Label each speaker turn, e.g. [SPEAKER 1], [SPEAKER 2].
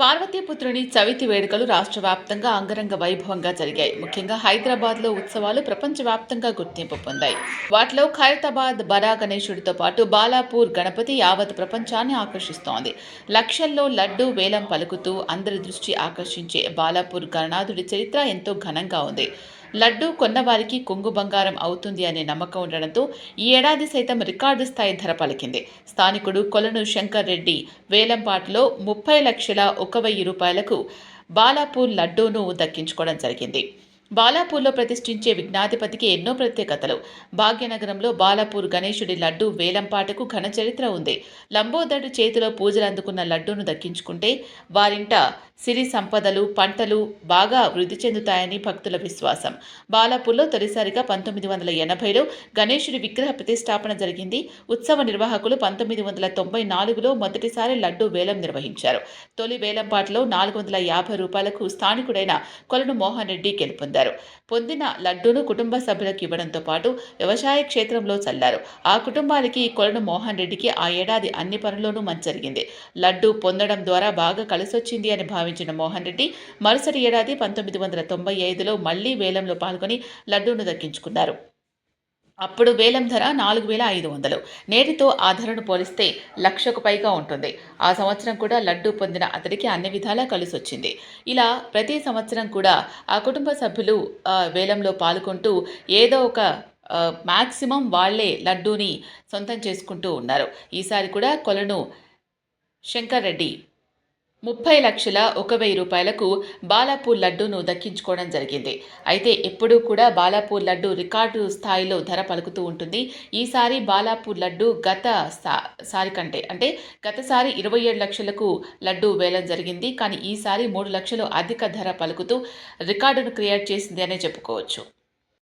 [SPEAKER 1] పార్వతీపుత్రుని చవితి వేడుకలు రాష్ట్ర వ్యాప్తంగా అంగరంగ వైభవంగా జరిగాయి. ముఖ్యంగా హైదరాబాద్లో ఉత్సవాలు ప్రపంచవ్యాప్తంగా గుర్తింపు పొందాయి. వాటిలో ఖైరతాబాద్ బరా గణేశుడితో పాటు బాలాపూర్ గణపతి యావత్ ప్రపంచాన్ని ఆకర్షిస్తోంది. లక్షల్లో లడ్డు వేలం పలుకుతూ అందరి దృష్టి ఆకర్షించే బాలాపూర్ గణనాథుడి చరిత్ర ఎంతో ఘనంగా ఉంది. లడ్డు కొన్నవారికి కొంగు బంగారం అవుతుంది అనే నమ్మకం ఉండడంతో ఈ ఏడాది సైతం రికార్డు స్థాయి ధర పలికింది. స్థానికుడు కొలను శంకర్ రెడ్డి వేలంపాట్లో ముప్పై లక్షల ఒక వెయ్యి రూపాయలకు బాలాపూర్ లడ్డూను దక్కించుకోవడం జరిగింది. బాలాపూర్లో ప్రతిష్ఠించే విఘ్నాధిపతికి ఎన్నో ప్రత్యేకతలు. భాగ్యనగరంలో బాలాపూర్ గణేశుడి లడ్డు వేలంపాటకు ఘన చరిత్ర ఉంది. లంబోదరుడు చేతిలో పూజలు అందుకున్న లడ్డూను దక్కించుకుంటే వారింట సిరి సంపదలు పంటలు బాగా వృద్ధి చెందుతాయని భక్తుల విశ్వాసం. బాలాపూర్లో తొలిసారిగా పంతొమ్మిది వందల ఎనభైలో గణేశుడి విగ్రహ ప్రతిష్టాపన జరిగింది. ఉత్సవ నిర్వాహకులు పంతొమ్మిది వందల తొంభై నాలుగులో మొదటిసారి లడ్డు వేలం నిర్వహించారు. తొలి వేలంపాటలో నాలుగు వందల యాభై రూపాయలకు స్థానికుడైన కొలను మోహన్ రెడ్డి గెలుపొందారు. పొందిన లడ్డూను కుటుంబ సభ్యులకు ఇవ్వడంతో పాటు వ్యవసాయ క్షేత్రంలో చల్లారు. ఆ కుటుంబానికి కొలను మోహన్ రెడ్డికి ఆ ఏడాది అన్ని పనుల్లోనూ మంచి జరిగింది. లడ్డూ పొందడం ద్వారా బాగా కలిసొచ్చింది అని భావించిన మోహన్ రెడ్డి మరుసటి ఏడాది పంతొమ్మిది వందల తొంభై ఐదులో మళ్ళీ వేలంలో పాల్గొని లడ్డూను దక్కించుకున్నారు. అప్పుడు వేలం ధర నాలుగు వేల ఐదు వందలు. నేటితో ఆ ధరను పోలిస్తే లక్షకు పైగా ఉంటుంది. ఆ సంవత్సరం కూడా లడ్డూ పొందిన అతడికి అన్ని విధాలా కలిసి వచ్చింది ఇలా ప్రతి సంవత్సరం కూడా ఆ కుటుంబ సభ్యులు వేలంలో పాల్గొంటూ ఏదో ఒక మ్యాక్సిమం వాళ్ళే లడ్డూని సొంతం చేసుకుంటూ ఉన్నారు. ఈసారి కూడా కొలను శంకర్ రెడ్డి ముప్పై లక్షల ఒక వెయ్యి రూపాయలకు బాలాపూర్ లడ్డూను దక్కించుకోవడం జరిగింది. అయితే ఎప్పుడూ కూడా బాలాపూర్ లడ్డు రికార్డు స్థాయిలో ధర పలుకుతూ ఉంటుంది. ఈసారి బాలాపూర్ లడ్డు గత సా- సారి కంటే అంటే గతసారి ఇరవై ఏడు లక్షలకు లడ్డు వేలం జరిగింది. కానీ ఈసారి మూడు లక్షలు అధిక ధర పలుకుతూ రికార్డును క్రియేట్ చేసింది అనే చెప్పుకోవచ్చు.